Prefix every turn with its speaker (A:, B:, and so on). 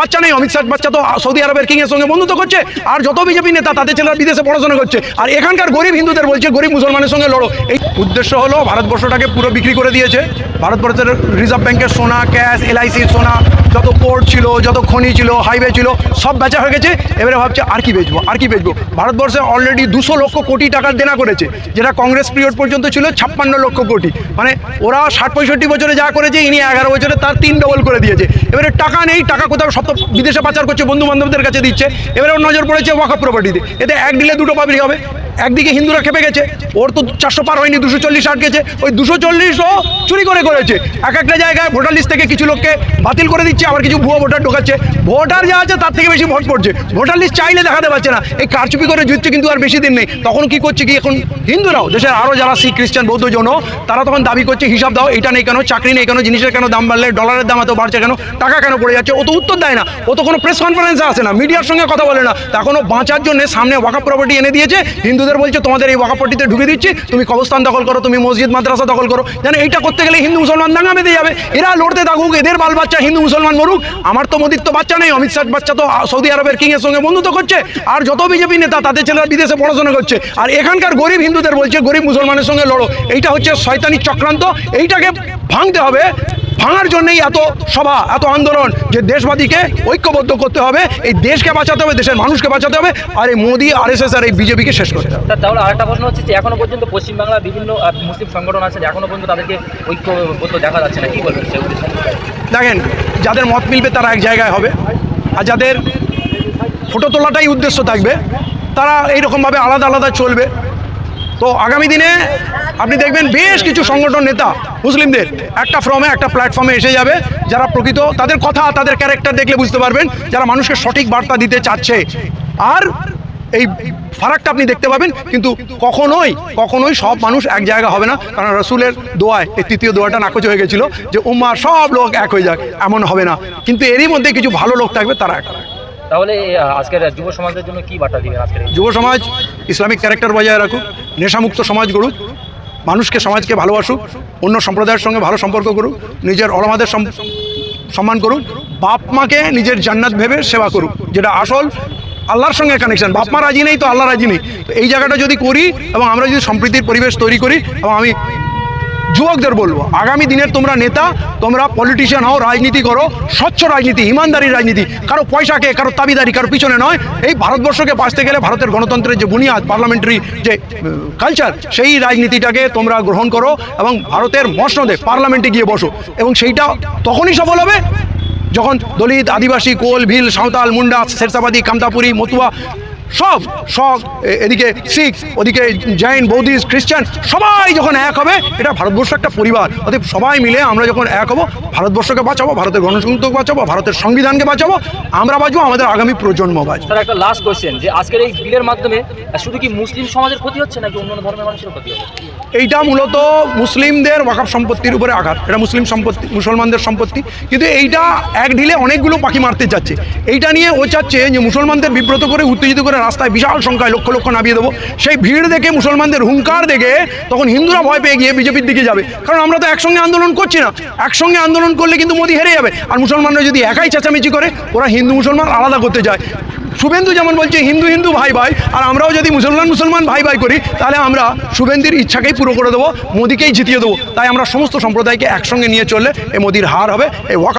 A: বাচ্চা নেই, অমিত শাহ বাচ্চা তো সৌদি আরবের কিংয়ের সঙ্গে বন্ধুত্ব করছে। আর যত বিজেপি নেতা, তাদের ছেলেরা বিদেশে পড়াশোনা করছে। আর এখানকার গরিব হিন্দুদের বলছে, গরিব মুসলমানের সঙ্গে লড়ো। এই উদ্দেশ্য হলো ভারতবর্ষটাকে পুরো বিক্রি করে দিয়েছে। ভারতবর্ষের রিজার্ভ ব্যাংকের সোনা, ক্যাশ এলআইসির সোনা যত পোর্ট ছিল, যত খনি ছিল হাইওয়ে ছিল, সব বেচা হয়ে গেছে। এবারে ভাবছে, আর কি বেচবো, আর কি বেচবো? ভারতবর্ষে অলরেডি দুশো লক্ষ কোটি টাকার দেনা করেছে, যেটা কংগ্রেস পিরিয়ড পর্যন্ত ছিল ছাপ্পান্ন লক্ষ কোটি। মানে ওরা ষাট পঁয়ষট্টি বছরে যা করেছে, ইনি এগারো বছরে তার তিন ডবল করে দিয়েছে। এবারে টাকা নেই, টাকা কোথাও সব বিদেশে পাচার করছে বন্ধু বান্ধবদের কাছে দিচ্ছে। এবারে ওর নজর পড়েছে ওয়াকফ প্রপার্টিতে এতে এক ডিলে দুটো পাবলিক হবে। একদিকে হিন্দুরা খেপে গেছে, ওর তো চারশো পার হয়নি, দুশো চল্লিশ আটকেছে, ওই দুশো চল্লিশও চুরি করে করেছে। এক একটা জায়গায় ভোটার লিস্ট থেকে কিছু লোককে বাতিল করে দিচ্ছে, আবার কিছু ভুয়ো ভোটার ঢোকাচ্ছে। ভোটার যা আছে তার থেকে বেশি ভোট পড়ছে। ভোটার লিস্ট চাইলে দেখাতে পারছে না। এই কারচুপি করে জিতছে কিন্তু আর বেশি দিন নেই। তখন কি করছে কি এখন হিন্দুরাও? দেশের আরও যারা শিখ, খ্রিস্টান, বৌদ্ধ, জন, তারা তখন দাবি করছে, হিসাব দাও এটা নেই কেন, চাকরি নেই কেন, জিনিসের কেন দাম বাড়লে ডলারের দাম এত বাড়ছে কেন, টাকা কেন পড়ে যাচ্ছে, ও তো উত্তর দেয় না। ও তো কোনো প্রেস কনফারেন্সে আসে না, মিডিয়ার সঙ্গে কথা বলে না। তখনও বাঁচার জন্য সামনে ওয়াকা প্রপার্টি এনে দিয়েছে হিন্দুদের বলছে, তোমাদের এই ওয়াকা প্রপার্টিতে ঢুকে দিচ্ছি, তুমি কবস্থান দখল করো, তুমি মসজিদ, মাদ্রাসা দখল করো। যেন এইটা করতে গেলে হিন্দু মুসলমান দাঙ্গা বেঁধে যাবে। এরা লড়তে থাকুক, এদের বাল বাচ্চা হিন্দু মুসলমান মরুক। আমার তো মোদির তো বাচ্চা নেই, অমিত শাহ বাচ্চা তো সৌদি আরবের কিংয়ের সঙ্গে বন্ধুত্ব করছে। আর যত বিজেপি নেতা, তাদের ছেলেরা বিদেশে পড়াশোনা করছে। আর এখানকার গরিব হিন্দুদের বলছে, গরিব মুসলমানের সঙ্গে লড়ো। এইটা হচ্ছে শয়তানি চক্রান্ত। এইটাকে ভাঙতে হবে। ভাঙার জন্যই এত সভা এত আন্দোলন যে দেশবাদীকে ঐক্যবদ্ধ করতে হবে এই দেশকে বাঁচাতে হবে দেশের মানুষকে বাঁচাতে হবে আর এই মোদি আর এস এস আর এই বিজেপিকে শেষ করতে হবে।
B: তাহলে আরেকটা প্রশ্ন হচ্ছে যে এখনও পর্যন্ত পশ্চিমবাংলার বিভিন্ন মুসলিম সংগঠন আছে এখনও পর্যন্ত তাদেরকে ঐক্যবদ্ধ দেখা যাচ্ছে না কি বলবেন
A: দেখেন যাদের মত মিলবে তারা এক জায়গায় হবে আর যাদের ফটো তোলাটাই উদ্দেশ্য থাকবে তারা এইরকমভাবে আলাদা আলাদা চলবে। তো আগামী দিনে আপনি দেখবেন বেশ কিছু সংগঠন নেতা মুসলিমদের একটা ফর্মে, একটা প্ল্যাটফর্মে এসে যাবে, যারা প্রকৃত তাদের কথা, তাদের ক্যারেক্টার দেখলে বুঝতে পারবেন যারা মানুষকে সঠিক বার্তা দিতে চাচ্ছে। আর এই ফারাকটা আপনি দেখতে পাবেন, কিন্তু কখনোই কখনোই সব মানুষ এক জায়গা হবে না, কারণ রসুলের দোয়ায়, এই তৃতীয় দোয়াটা নাকচ হয়ে গেছিল যে উম্মা সব লোক এক হয়ে যাক, এমন হবে না। কিন্তু এরই মধ্যে কিছু ভালো লোক থাকবে, তারা এক।
B: তাহলে আজকের যুব সমাজের জন্য কি বার্তা দিবেন আজকের
A: যুব সমাজ, ইসলামিক ক্যারেক্টার বজায় রাখুক, নেশামুক্ত সমাজ গড়ুক, মানুষকে, সমাজকে ভালোবাসুক, অন্য সম্প্রদায়ের সঙ্গে ভালো সম্পর্ক করুক, নিজের অলমাদের সম্মান করুক, বাপ মাকে নিজের জান্নাত ভেবে সেবা করুক, যেটা আসল আল্লাহর সঙ্গে কানেকশন বাপ মা রাজি নেই তো আল্লাহ রাজি নেই। এই জায়গাটা যদি করি এবং আমরা যদি সম্প্রীতির পরিবেশ তৈরি করি, এবং আমি যুবকদের বলব, আগামী দিনের তোমরা নেতা, তোমরা পলিটিশিয়ান হও, রাজনীতি করো, স্বচ্ছ রাজনীতি, ইমানদারি রাজনীতি, কারও পয়সাকে, কারও তাবিদারি, কারও পিছনে নয়, এই ভারতবর্ষকে বাঁচতে গেলে ভারতের গণতন্ত্রের যে বুনিয়াদ পার্লামেন্টারি যে কালচার সেই রাজনীতিটাকে তোমরা গ্রহণ করো এবং ভারতের মসনদে পার্লামেন্টে গিয়ে বসো এবং সেইটা তখনই সফল হবে যখন দলিত, আদিবাসী, কোল, ভিল, সাঁওতাল, মুন্ডা শেরসাবাদী কামতাপুরি, মতুয়া সব সব এদিকে শিখ ওদিকে জৈন বৌদ্ধিস্ট খ্রিস্টান সবাই যখন এক হবে এটা ভারতবর্ষ একটা পরিবার। অতএব সবাই মিলে আমরা যখন এক হব ভারতবর্ষকে বাঁচাবো ভারতের গণতন্ত্রকে বাঁচাবো ভারতের সংবিধানকে বাঁচাবো আমরা বাঁচবো আমাদের আগামী প্রজন্ম বাঁচবো।
B: স্যার একটা লাস্ট কোয়েশ্চেন যে আজকের এই বিলের মাধ্যমে শুধু কি মুসলিম সমাজের ক্ষতি হচ্ছে নাকি অন্যান্য ধর্মের মানুষের ক্ষতি হবে?
A: এইটা মূলত মুসলিমদের ওয়াকাফ সম্পত্তির উপরে আঘাত। এটা মুসলিম সম্পত্তি মুসলমানদের সম্পত্তি। কিন্তু এইটা এক ঢিলে অনেকগুলো পাখি মারতে চাচ্ছে। এইটা নিয়ে ও চাচ্ছে যে মুসলমানদের বিব্রত করে উত্তেজিত করে রাস্তায় বিশাল সংখ্যায় লক্ষ লক্ষ নামিয়ে দেবো। সেই ভিড় দেখে, মুসলমানদের হুঙ্কার দেখে তখন হিন্দুরা ভয় পেয়ে গিয়ে বিজেপির দিকে যাবে। কারণ আমরা তো একসঙ্গে আন্দোলন করছি না। একসঙ্গে আন্দোলন করলে কিন্তু মোদি হেরে যাবে। আর মুসলমানরা যদি একাই চেঁচামেচি করে, ওরা হিন্দু মুসলমান আলাদা করতে যায়। শুভেন্দু যেমন বলছে, হিন্দু হিন্দু, ভাই ভাই। আর আমরাও যদি মুসলমান মুসলমান, ভাই ভাই করি, তাহলে আমরা শুভেন্দুর ইচ্ছাকেই পুরো করে দেবো, মোদিকেই জিতিয়ে দেবো। তাই আমরা সমস্ত সম্প্রদায়কে একসঙ্গে নিয়ে চললে এই মোদির হার হবে এই